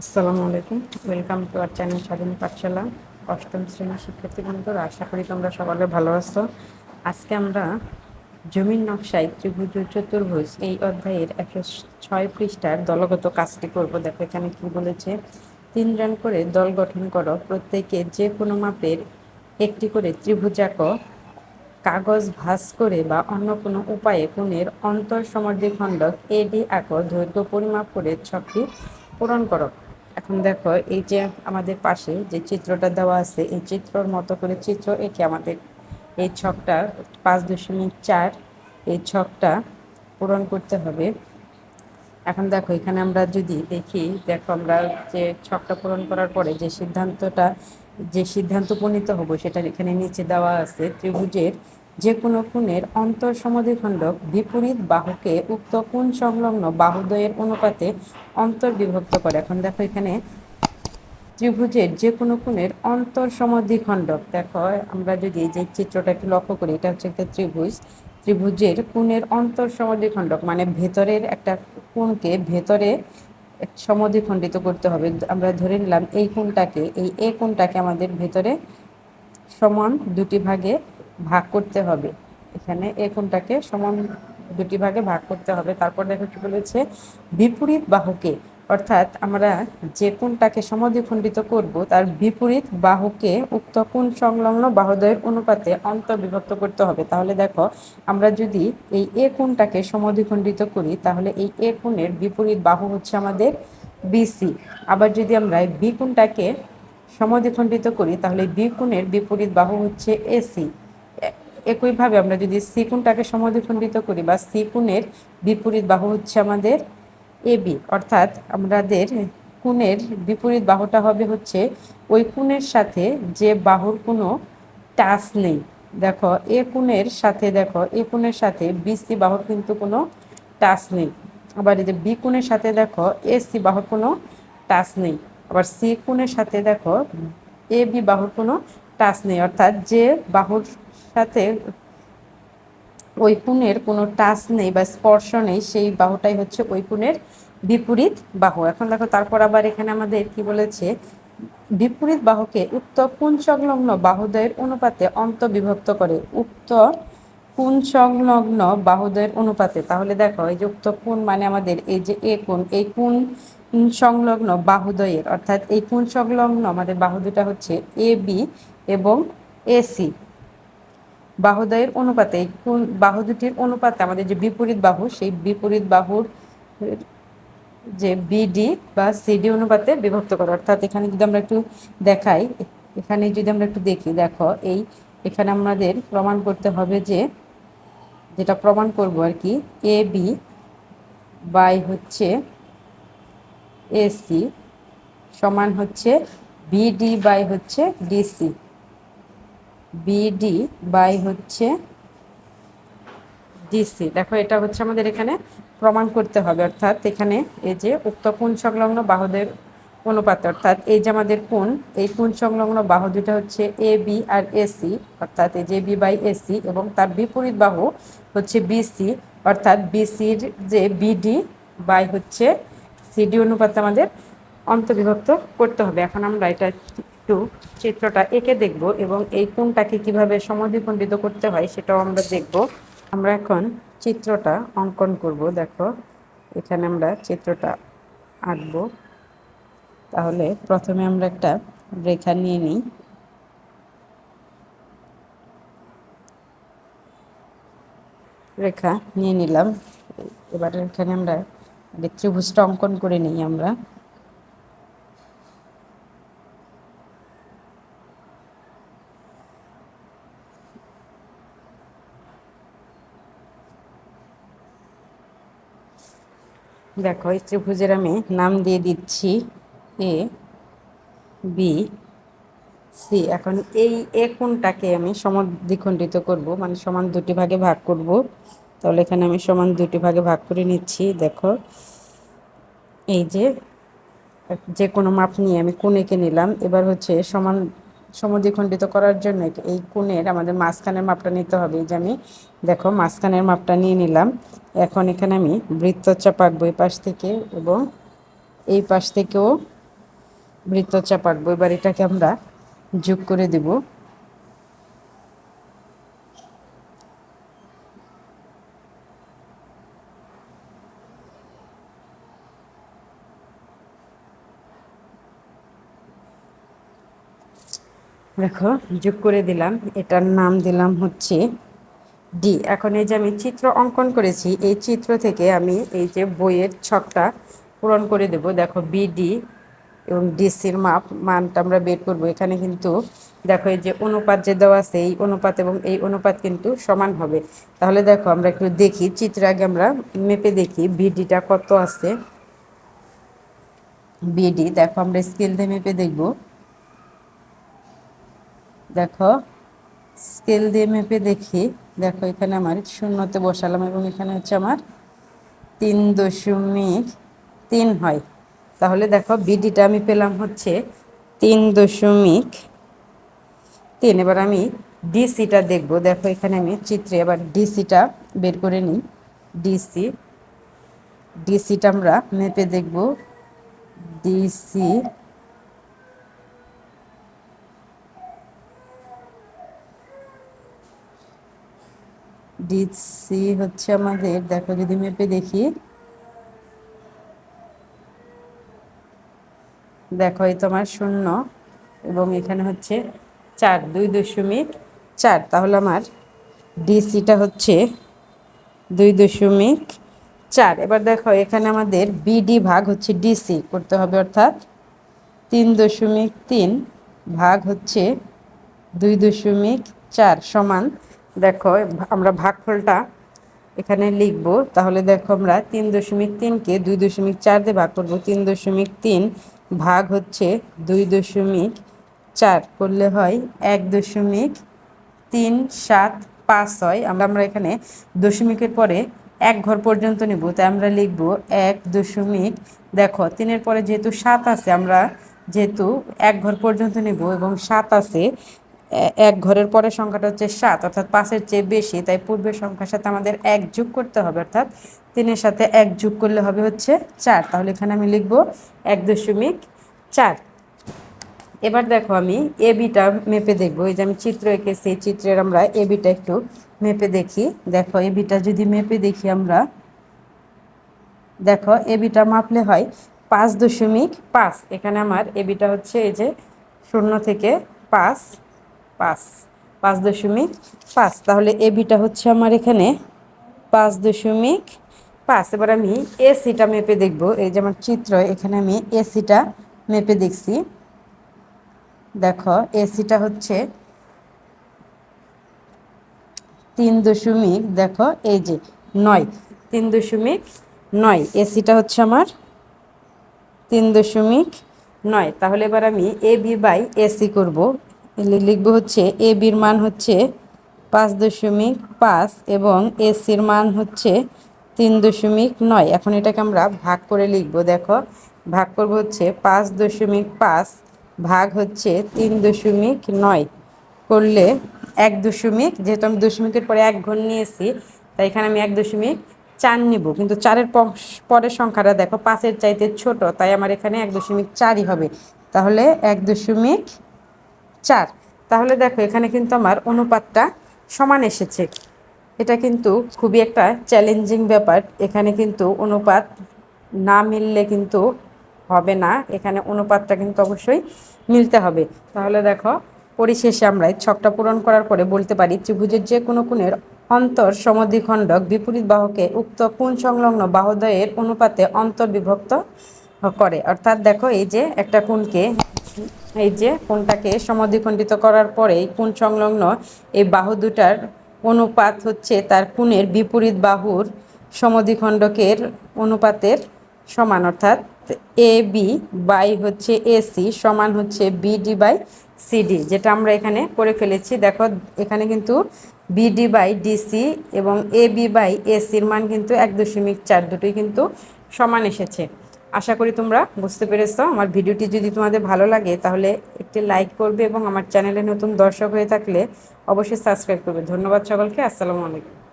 আসসালামু আলাইকুম। Welcome to R channel স্বাধীন পাঠশালা অষ্টম শ্রেণির শিক্ষার্থী বন্ধুরা আশা করি তোমরা সকালে ভালো আছো। আজকে আমরা জমির নকশায় ত্রিভুজ চতুর্ভুজ এই অধ্যায়ের একশো ছয় পৃষ্ঠার দলগত কাজটি করব। দেখো, এখানে কি বলেছে? তিন জন করে দল গঠন করো। প্রত্যেকে যে কোনো মাপের একটি করে ত্রিভুজ আঁকো। কাগজ ভাঁজ করে বা অন্য কোনো উপায়ে কোণের অন্তর সমদ্বিখণ্ডক এডি আঁকো। দৈর্ঘ্য পরিমাপ করে ছকটি পূরণ করো। এখন দেখো, এই যে আমাদের পাশে যে চিত্রটা দেওয়া আছে, এই চিত্রর মতো করে চিত্র এঁকে আমাদের এই ছকটা পাঁচ দশমিক চার, এই ছকটা পূরণ করতে হবে। এখন দেখো, এখানে আমরা যদি দেখি, দেখো আমরা যে ছকটা পূরণ করার পরে যে সিদ্ধান্তটা, যে সিদ্ধান্ত উপনীত হব সেটা এখানে নিচে দেওয়া আছে, ত্রিভুজের যে কোনো কোণের অন্তর সমদ্বিখণ্ডক বিপরীত বাহুকে উক্ত কোণ সংলগ্ন বাহুদ্বয়ের অনুপাতে অন্তর বিভক্ত করে। এখন দেখো এখানে ত্রিভুজের যে কোনো কোণের অন্তর সমদ্বিখণ্ডক দেখো, আমরা যদি যে চিত্রটা একটু লক্ষ্য করি, এটা হচ্ছে একটা ত্রিভুজ। ত্রিভুজের কোণের অন্তর সমদ্বিখণ্ডক মানে ভেতরের একটা কোণকে ভেতরে সমদ্বিখণ্ডিত করতে হবে। আমরা ধরে নিলাম এই কোণটাকে এই এ কোণটাকে আমাদের ভেতরে সমান দুটি ভাগ করতে হবে। এখানে এ কোণটাকে সমান দুটি ভাগে ভাগ করতে হবে। তারপর দেখো কি বলেছে, বিপরীত বাহুকে। অর্থাৎ আমরা যে কোণটাকে সমদ্বিখণ্ডিত করব, তার বিপরীত বাহুকে উক্ত কোণ সংলগ্ন বাহুদ্বয়ের অনুপাতে অন্তর্বিভক্ত করতে হবে। তাহলে দেখো, আমরা যদি এই এ কোণটাকে সমদ্বিখণ্ডিত করি, তাহলে এই এ কোণের বিপরীত বাহু হচ্ছে আমাদের বিসি আবার যদি আমরা বি কোণটাকে সমদ্বিখণ্ডিত করি, তাহলে বি কোণের বিপরীত বাহু হচ্ছে এসি একইভাবে আমরা যদি সি কোণটাকে সমদ্বিখণ্ডিত করি বা সিকুনের বিপরীত বাহু হচ্ছে আমাদের এবি অর্থাৎ আমাদের কোণের বিপরীত বাহুটা হবে হচ্ছে ওই কোণের সাথে যে বাহুর কোনো টাচ নেই। দেখো, এ কোণের সাথে, দেখো, এ কোণের সাথে বিসি বাহুর কিন্তু কোনো টাচ নেই। আবার এই যে বি কোণের সাথে, দেখো এসি বাহুর কোনো টাচ নেই। আবার সি কোণের সাথে, দেখো, এ বি বাহুর কোনো টাচ নেই, অর্থাৎ যে বাহুর সাথে কোণের কোনো টাচ নেই বা স্পর্শ নেই, সেই বাহুটাই হচ্ছে কোণের বিপরীত বাহু। এখন দেখো, তারপর আবার এখানে আমাদের কি বলেছে? বিপরীত বাহুকে উক্ত কোণ সংলগ্ন বাহুদয়ের অনুপাতে অন্তবিভক্ত করে। উক্ত কোণ সংলগ্ন বাহুদয়ের অনুপাতে। তাহলে দেখো, এই যে উক্ত কোণ মানে আমাদের এই যে এ কোণ, এই কোণ সংলগ্ন বাহুদয়ের অর্থাৎ এই কোণ সংলগ্ন আমাদের বাহু দুটা হচ্ছে এ, বি। এবং এসি। বাহুদয়ের অনুপাতে কোন, বাহু দুটির অনুপাতে আমাদের যে বিপরীত বাহু, সেই বিপরীত বাহুর যে বিডি বা সিডি অনুপাতে বিভক্ত করে। অর্থাৎ এখানে যদি আমরা একটু দেখাই, এখানে যদি আমরা একটু দেখি, দেখো, এই, এখানে আমাদের প্রমাণ করতে হবে যে, যেটা প্রমাণ করব আর কি, এ বি বাই হচ্ছে এসি সমান হচ্ছে বিডি বাই হচ্ছে ডিসি। বিডি বাই হচ্ছে ডিসি দেখো, এটা হচ্ছে আমাদের এখানে প্রমাণ করতে হবে। অর্থাৎ এখানে এই যে উক্ত কোণ সংলগ্ন বাহুদের অনুপাত, অর্থাৎ এই যে আমাদের কোণ, এই কোণ সংলগ্ন বাহু দুটা হচ্ছে এ বি আর এসি অর্থাৎ এই যে বি বাই এসি এবং তার বিপরীত বাহু হচ্ছে বিসি অর্থাৎ বিসির যে বিডি বাই হচ্ছে সিডি অনুপাত আমাদের অন্তর্বিভক্ত করতে হবে। এখন আমরা এটা একটু চিত্রটা এঁকে দেখব এবং এই কোনটাকে কীভাবে সমাধিখণ্ডিত করতে হয় সেটাও আমরা দেখব। আমরা এখন চিত্রটা অঙ্কন করব। দেখো, এখানে আমরা চিত্রটা আঁকবো। তাহলে প্রথমে আমরা একটা রেখা নিয়ে নিই। রেখা নিয়ে নিলাম। এবার এখানে আমরা ত্রিভুজটা অঙ্কন করে নিই আমরা। দেখো এই ত্রিভুজের আমি নাম দিয়ে দিচ্ছি এ, বি, সি। এখন এই এ কোণটাকে আমি সমান দ্বিখণ্ডিত করব মানে সমান দুটি ভাগে ভাগ করব। তাহলে এখানে আমি সমান দুটি ভাগে ভাগ করে নিচ্ছি, দেখো। এই যে যে কোনো মাপ নিয়ে আমি কোণেকে নিলাম। এবার হচ্ছে সমান সমদ্বিখণ্ডিত করার জন্য এই কোণের আমাদের মাঝখানের মাপটা নিতে হবে। এই যে আমি, দেখো মাঝখানের মাপটা নিয়ে নিলাম। এখন এখানে আমি বৃত্তচাপ আঁকবো এই পাশ থেকে এবং এই পাশ থেকেও বৃত্তচাপ আঁকবো। এবার এটাকে আমরা যোগ করে দেব। দেখো, যোগ করে দিলাম। এটার নাম দিলাম হচ্ছে ডি। এখন এই যে আমি চিত্র অঙ্কন করেছি, এই চিত্র থেকে আমি এই যে বইয়ের ছকটা পূরণ করে দেব। দেখো বিডি এবং ডিসির মাপ, মানটা আমরা বের করব। এখানে কিন্তু দেখো, এই যে অনুপাত যে দেওয়া আছে, এই অনুপাত এবং এই অনুপাত কিন্তু সমান হবে। তাহলে দেখো, আমরা একটু দেখি, চিত্রে আগে আমরা মেপে দেখি বিডিটা কত আছে? বিডি দেখো, আমরা স্কেল দিয়ে মেপে দেখব। দেখো স্কেল দিয়ে মেপে দেখি। দেখো, এখানে আমার শূন্যতে বসালাম এবং এখানে হচ্ছে আমার তিন দশমিক তিন হয়। তাহলে দেখো বিডিটা আমি পেলাম হচ্ছে তিন দশমিক তিন। এবার আমি ডিসিটা দেখব। দেখো, এখানে আমি চিত্রে এবার ডিসিটা বের করে নিই। ডিসি ডিসিটা আমরা মেপে দেখব। ডিসি ডিসি হচ্ছে আমাদের, দেখো যদি মেপে দেখি। দেখো, এই তোমার শূন্য এবং এখানে হচ্ছে চার, দুই দশমিক চার। তাহলে আমার ডিসিটা হচ্ছে দুই দশমিক চার। এবার দেখো, এখানে আমাদের বিডি ভাগ হচ্ছে ডিসি করতে হবে, অর্থাৎ তিন দশমিক তিন ভাগ হচ্ছে দুই দশমিক চার সমান দেখো, আমরা ভাগফলটা এখানে লিখব। তাহলে দেখো আমরা তিন দশমিক তিনকে দুই দশমিক চার দিয়ে ভাগ করব। তিন দশমিক তিন ভাগ হচ্ছে দুই দশমিক চার করলে হয় এক দশমিক তিন সাত পাঁচ হয় আমরা আমরা এখানে দশমিকের পরে এক ঘর পর্যন্ত নিব। তাই আমরা লিখব এক দশমিক, দেখো তিনের পরে যেহেতু সাত আছে, আমরা যেহেতু এক ঘর পর্যন্ত নিব এবং সাত আছে এক ঘরের পরের সংখ্যাটা হচ্ছে সাত, অর্থাৎ পাঁচের চেয়ে বেশি, তাই পূর্বের সংখ্যার সাথে আমাদের এক যোগ করতে হবে, অর্থাৎ তিনের সাথে এক যোগ করলে হবে হচ্ছে চার। তাহলে এখানে আমি লিখব এক দশমিক চার। এবার দেখো আমি এ বিটা মেপে দেখব, এই যে আমি চিত্র এঁকেছি চিত্রের আমরা এ বিটা একটু মেপে দেখি। দেখো, এ বিটা যদি মেপে দেখি আমরা, দেখো, এ বিটা মাপলে হয় পাঁচ দশমিক পাঁচ। এখানে আমার এ বিটা হচ্ছে এই যে শূন্য থেকে পাঁচ। পাঁচ পাঁচ দশমিক পাঁচ। তাহলে এ বিটা হচ্ছে আমার এখানে পাঁচ দশমিক পাঁচ। এবার আমি এসিটা মেপে দেখব। এই যে আমার চিত্র, এখানে আমি এসিটা মেপে দেখছি। দেখো এসিটা হচ্ছে তিন দশমিক, দেখো, এই যে নয়, তিন দশমিক নয়। এসিটা হচ্ছে আমার তিন দশমিক নয়। তাহলে এবার আমি এ বি বাই এসি করব। লিখব হচ্ছে এ বির মান হচ্ছে পাঁচ দশমিক পাঁচ এবং এসির মান হচ্ছে তিন দশমিক নয়। এখন এটাকে আমরা ভাগ করে লিখব, দেখো। ভাগ করব হচ্ছে পাঁচ দশমিক পাঁচ ভাগ হচ্ছে তিন দশমিক নয়। করলে এক দশমিক, যেহেতু আমি দশমিকের পরে এক ঘর নিয়েছি, তাই এখানে আমি এক দশমিক চার নিব। কিন্তু চারের পরের সংখ্যাটা দেখো, পাঁচের চাইতে ছোট, তাই আমার এখানে এক দশমিক চারই হবে। তাহলে এক দশমিক চার। তাহলে দেখো, এখানে কিন্তু আমার অনুপাতটা সমান এসেছে। এটা কিন্তু খুবই একটা চ্যালেঞ্জিং ব্যাপার। এখানে কিন্তু অনুপাত না মিললে কিন্তু হবে না। এখানে অনুপাতটা কিন্তু অবশ্যই মিলতে হবে। তাহলে দেখো, পরিশেষে আমরা ছকটা পূরণ করার পরে বলতে পারি, ত্রিভুজের যে কোনো কোণের অন্তর সমদ্বিখণ্ডক বিপরীত বাহকে উক্ত কোণ সংলগ্ন বাহুদয়ের অনুপাতে অন্তর্বিভক্ত করে। অর্থাৎ দেখো, এই যে একটা কোণকে এই যে কোনটাকে সমদ্বিখণ্ডিত করার পরে কোণ সংলগ্ন এই বাহু দুটার অনুপাত হচ্ছে তার কোণের বিপরীত বাহুর সমদ্বিখণ্ডকের অনুপাতের সমান, অর্থাৎ এ বি বাই হচ্ছে এসি সমান হচ্ছে বিডি বাই সিডি যেটা আমরা এখানে করে ফেলেছি। দেখো, এখানে কিন্তু বিডি বাই ডিসি এবং এ বি বাই এসির মান কিন্তু এক দশমিক চার দুটোই কিন্তু সমান এসেছে। আশা করি তোমরা বুঝতে পেরেছ। আমার ভিডিওটি যদি তোমাদের ভালো লাগে, তাহলে একটি লাইক করবে এবং আমার চ্যানেলে নতুন দর্শক হয়ে থাকলে অবশ্যই সাবস্ক্রাইব করবে। ধন্যবাদ সকলকে, আসসালামু আলাইকুম।